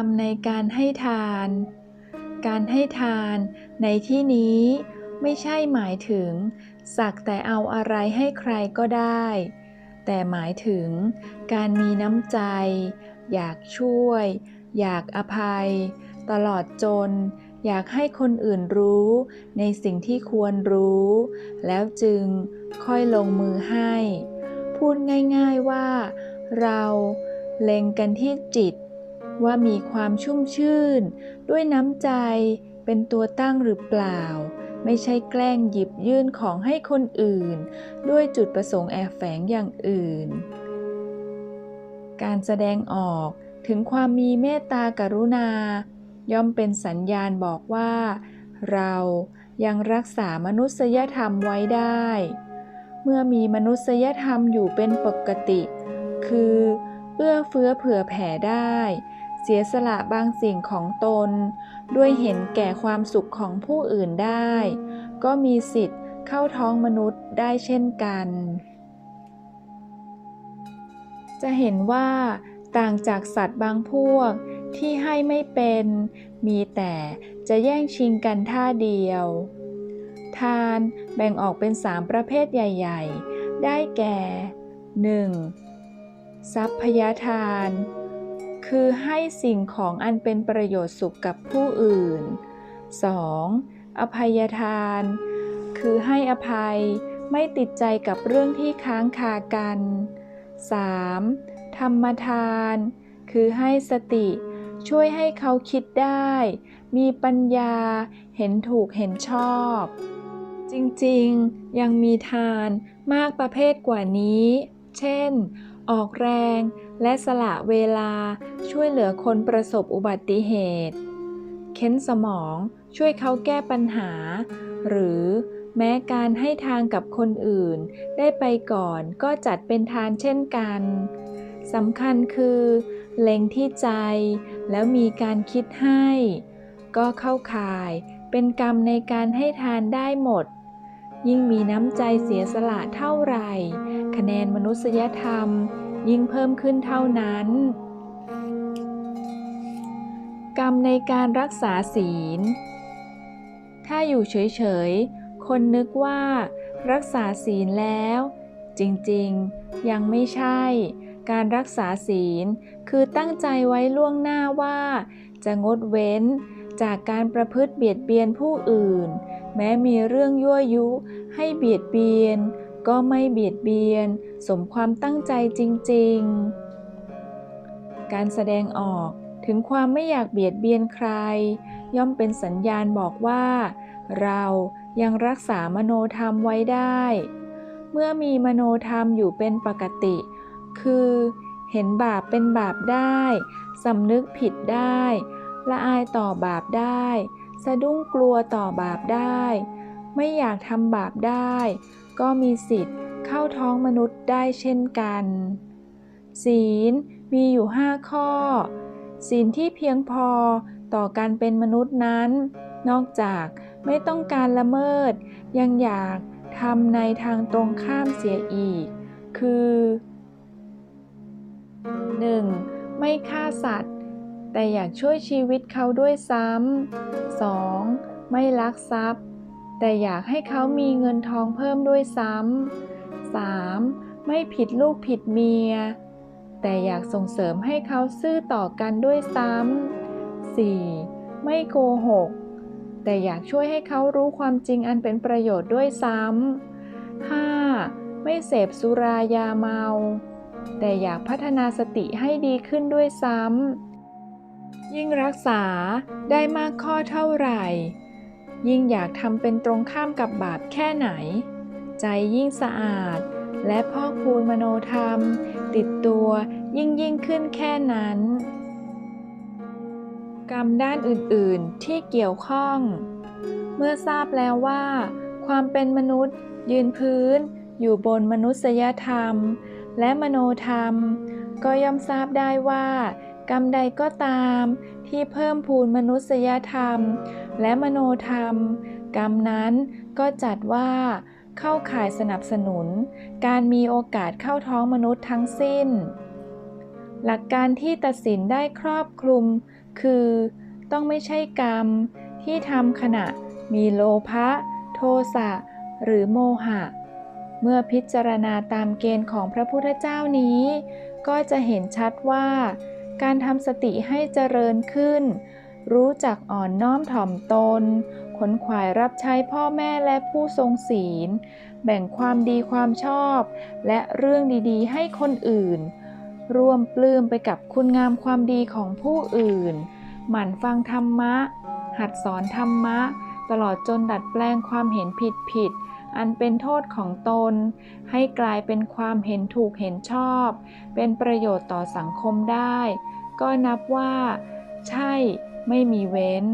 กรรมในการให้ทาน การให้ทานในที่นี้ไม่ใช่หมายถึง สักแต่เอาอะไรให้ใครก็ได้ แต่หมายถึงการมีน้ำใจ อยากช่วย อยากอภัย ตลอดจน อยากให้คนอื่นรู้ ในสิ่งที่ควรรู้ แล้วจึงค่อยลงมือให้ พูดง่ายๆว่า เราเล็งกันที่จิต ว่ามีความชุ่มชื่น ด้วยน้ำใจ เป็นตัวตั้งหรือเปล่า ไม่ใช่แกล้งหยิบยื่นของให้คนอื่น ด้วยจุดประสงค์แอบแฝงอย่างอื่น การแสดงออกถึงความมีเมตตากรุณา ย่อมเป็นสัญญาณบอกว่า เรายังรักษามนุษยธรรมไว้ได้ เมื่อมีมนุษยธรรมอยู่เป็นปกติ คือ เอื้อเฟื้อเผื่อแผ่ได้ เสียสละบางสิ่งของตน ด้วยเห็นแก่ความสุขของผู้อื่นได้ ก็มีสิทธิ์เข้าท้องมนุษย์ได้เช่นกัน จะเห็นว่าต่างจากสัตว์บางพวกที่ให้ไม่เป็น มีแต่จะแย่งชิงกันท่าเดียว ทานแบ่งออกเป็นสามประเภทใหญ่ ๆ ได้แก่ 1. ทรัพยทาน คือให้สิ่งของอันเป็นประโยชน์สุขกับผู้อื่น 2. อภัยทาน คือให้อภัยไม่ติดใจกับเรื่องที่ค้างคากัน 3. ธรรมทาน คือให้สติ ช่วยให้เขาคิดได้ มีปัญญาเห็นถูกเห็นชอบ จริงๆ ยังมีทานมากประเภทกว่านี้ เช่นออกแรง และสละเวลาช่วยเหลือคนประสบอุบัติเหตุ เค้นสมองช่วยเขาแก้ปัญหา หรือแม้การให้ทางกับคนอื่น ได้ไปก่อนก็จัดเป็นทานเช่นกันสำคัญคือ เล็งที่ใจ แล้วมีการคิดให้ ก็เข้าข่ายเป็นกรรมในการให้ทานได้หมด ยิ่งมีน้ำใจเสียสละเท่าไหร่ คะแนนมนุษยธรรม ยิ่งเพิ่มขึ้นเท่านั้น กรรมในการรักษาศีล ถ้าอยู่เฉยๆ คนนึกว่ารักษาศีลแล้ว จริงๆ ยังไม่ใช่ การรักษาศีลคือตั้งใจไว้ล่วงหน้าว่า จะงดเว้น จากการประพฤติเบียดเบียนผู้อื่น แม้มีเรื่องยั่วยุให้เบียดเบียน ก็ไม่เบียดเบียน สมความตั้งใจจริง ๆ การแสดงออกถึงความไม่อยากเบียดเบียนใคร ย่อมเป็นสัญญาณบอกว่า เรายังรักษามโนธรรมไว้ได้ เมื่อมีมโนธรรมอยู่เป็นปกติ คือ เห็นบาปเป็นบาปได้สำนึกผิดได้ ละอายต่อบาปได้ สะดุ้งกลัวต่อบาปได้ ไม่อยากทำบาปได้ ก็มีสิทธิ์เข้าท้องมนุษย์ได้เช่นกัน ศีลมีอยู่ห้าข้อ ศีลที่เพียงพอต่อการเป็นมนุษย์นั้น นอกจากไม่ต้องการละเมิด ยังอยากทำในทางตรงข้ามเสียอีก คือ 1. ไม่ฆ่าสัตว์ แต่อยากช่วยชีวิตเขาด้วยซ้ำ 2. ไม่ลักทรัพย์ แต่อยากให้เขามีเงินทองเพิ่มด้วยซ้ำ 3. ไม่ผิดลูกผิดเมีย แต่อยากส่งเสริมให้เขาซื่อต่อกันด้วยซ้ำ 4. ไม่โกหก แต่อยากช่วยให้เขารู้ความจริงอันเป็นประโยชน์ด้วยซ้ำ 5. ไม่เสพสุรายาเมา แต่อยากพัฒนาสติให้ดีขึ้นด้วยซ้ำ ยิ่งรักษาได้มากข้อเท่าไหร่ ยิ่งอยากทำเป็นตรงข้ามกับบาปแค่ไหน ใจยิ่งสะอาด และพอกพูนมโนธรรม ติดตัวยิ่งยิ่งขึ้นแค่นั้น กรรมด้านอื่น ๆ ที่เกี่ยวข้อง เมื่อทราบแล้วว่า ความเป็นมนุษย์ ยืนพื้น อยู่บนมนุษยธรรม และมโนธรรม ก็ย่อมทราบได้ว่า กรรมใดก็ตามที่เพิ่มพูนมนุษยธรรม และมโนธรรม กรรมนั้นก็จัดว่าเข้าข่ายสนับสนุน การมีโอกาสเข้าท้องมนุษย์ทั้งสิ้น หลักการที่ตัดสินได้ครอบคลุม คือต้องไม่ใช่กรรมที่ทำขณะมีโลภะโทสะหรือโมหะ เมื่อพิจารณาตามเกณฑ์ของพระพุทธเจ้านี้ ก็จะเห็นชัดว่า การทำสติให้เจริญขึ้น รู้จักอ่อนน้อมถ่อมตน ขนขวายรับใช้พ่อแม่และผู้ทรงศีล แบ่งความดีความชอบ และเรื่องดีๆ ให้คนอื่น ร่วมปลื้มไปกับคุณงามความดีของผู้อื่น หมั่นฟังธรรมะ หัดสอนธรรมะ ตลอดจนดัดแปลงความเห็นผิดผิดๆอันเป็นโทษของตน ให้กลายเป็นความเห็นถูกเห็นชอบ เป็นประโยชน์ต่อสังคมได้ ก็นับว่า ใช่ไม่มีเว้น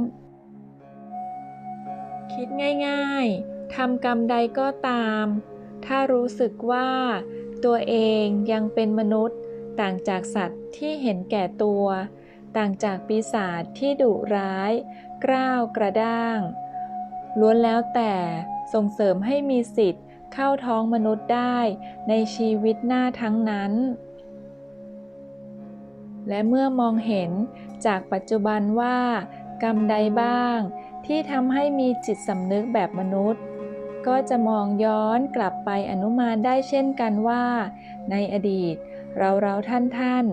คิดง่ายๆทำกรรมใดก็ตาม ถ้ารู้สึกว่า ตัวเองยังเป็นมนุษย์ ต่างจากสัตว์ที่เห็นแก่ตัว ต่างจากปีศาจที่ดุร้ายกร้าวกระด้าง ล้วนแล้วแต่ส่งเสริมให้มีสิทธิ์เข้าท้องมนุษย์ได้ในชีวิตหน้าทั้งนั้น และเมื่อมองเห็นจากปัจจุบันว่า กรรมใดบ้าง ที่ทำให้มีจิตสำนึกแบบมนุษย์ ก็จะมองย้อนกลับไปอนุมานได้เช่นกันว่า ในอดีต เราเราท่านท่าน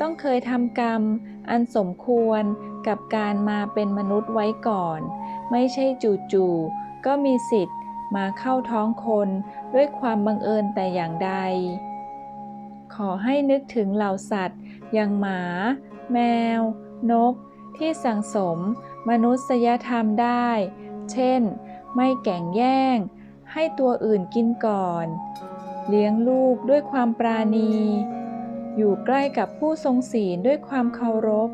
ต้องเคยทำกรรม อันสมควรกับการมาเป็นมนุษย์ไว้ก่อน ไม่ใช่จู่ๆก็มีสิทธิ์มาเข้าท้องคนด้วยความบังเอิญแต่อย่างใด ขอให้นึกถึงเหล่าสัตว์ อย่างหมา แมว นก ที่สังสม มนุษยธรรมได้ เช่น ไม่แก่งแย่ง ให้ตัวอื่นกินก่อน เลี้ยงลูกด้วยความปราณี อยู่ใกล้กับผู้ทรงศีลด้วยความเคารพ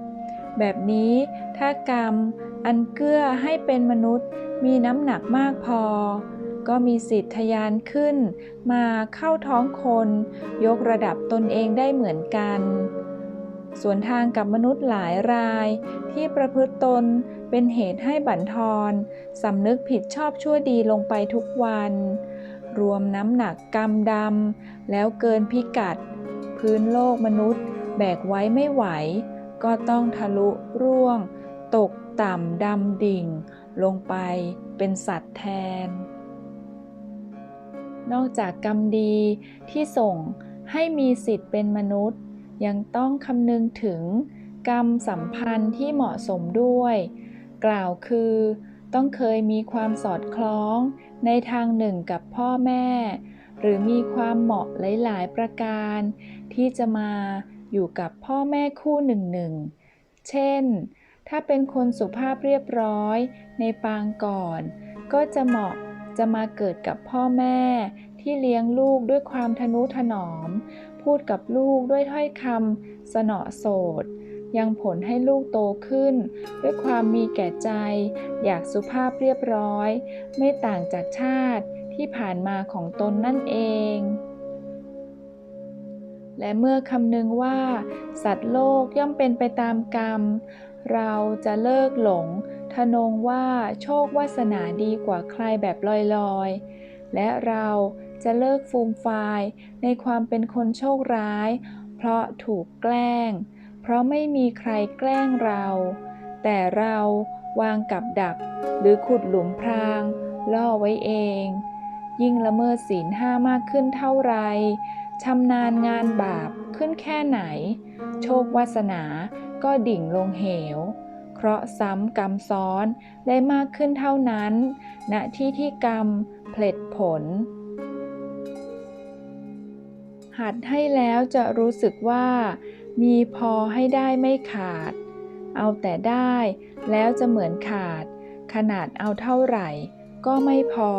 แบบนี้ถ้ากรรม อันเกื้อให้เป็นมนุษย์มีน้ำหนักมากพอ ก็มีสิทธิ์ทะยานขึ้น มาเข้าท้องคน ยกระดับตนเองได้เหมือนกัน ส่วนทางกับมนุษย์หลายราย ที่ประพฤติตนเป็นเหตุให้บั่นทอนสำนึกผิดชอบชั่วดีลงไปทุกวัน รวมน้ำหนักกรรมดำแล้วเกินพิกัด พื้นโลกมนุษย์ แบกไว้ไม่ไหว ก็ต้องทะลุร่วง ตกต่ำดำดิ่ง ลงไปเป็นสัตว์แทน นอกจากกรรมดีที่ส่งให้มีสิทธิ์เป็นมนุษย์ ยังต้องคำนึงถึงกรรมสัมพันธ์ที่เหมาะสมด้วย กล่าวคือ ต้องเคยมีความสอดคล้องในทางหนึ่งกับพ่อแม่ หรือมีความเหมาะหลาย ๆ ประการ ที่จะมาอยู่กับพ่อแม่คู่หนึ่งหนึ่งเช่น ถ้าเป็นคนสุภาพเรียบร้อยในปางก่อน ก็จะเหมาะจะมาเกิดกับพ่อแม่ที่เลี้ยงลูกด้วยความทนุถนอม พูดกับลูกด้วยถ้อยคำสนอโสด ยังผลให้ลูกโตขึ้น ด้วยความมีแก่ใจ อยากสุภาพเรียบร้อย ไม่ต่างจากชาติที่ผ่านมาของตนนั่นเองและเมื่อคำนึงว่า สัตว์โลกย่อมเป็นไปตามกรรม เราจะเลิกหลงทะนงว่าโชควาสนาดีกว่าใครแบบลอยๆ และเรา จะเลิกฟูมฟายในความเป็นคนโชคร้าย เพราะถูกแกล้ง เพราะไม่มีใครแกล้งเรา แต่เราวางกับดัก หรือขุดหลุมพราง ล่อไว้เอง ยิ่งละเมิดศีลห้ามากขึ้นเท่าไรชำนาญงานบาปขึ้นแค่ไหน โชควาสนาก็ดิ่งลงเหว เคราะห์ซ้ำกรรมซ้อนได้มากขึ้นเท่านั้นณที่ที่กรรมผลดผล หัดให้แล้วจะรู้สึกว่า มีพอให้ได้ไม่ขาด เอาแต่ได้แล้วจะเหมือนขาด ขนาดเอาเท่าไหร่ก็ไม่พอ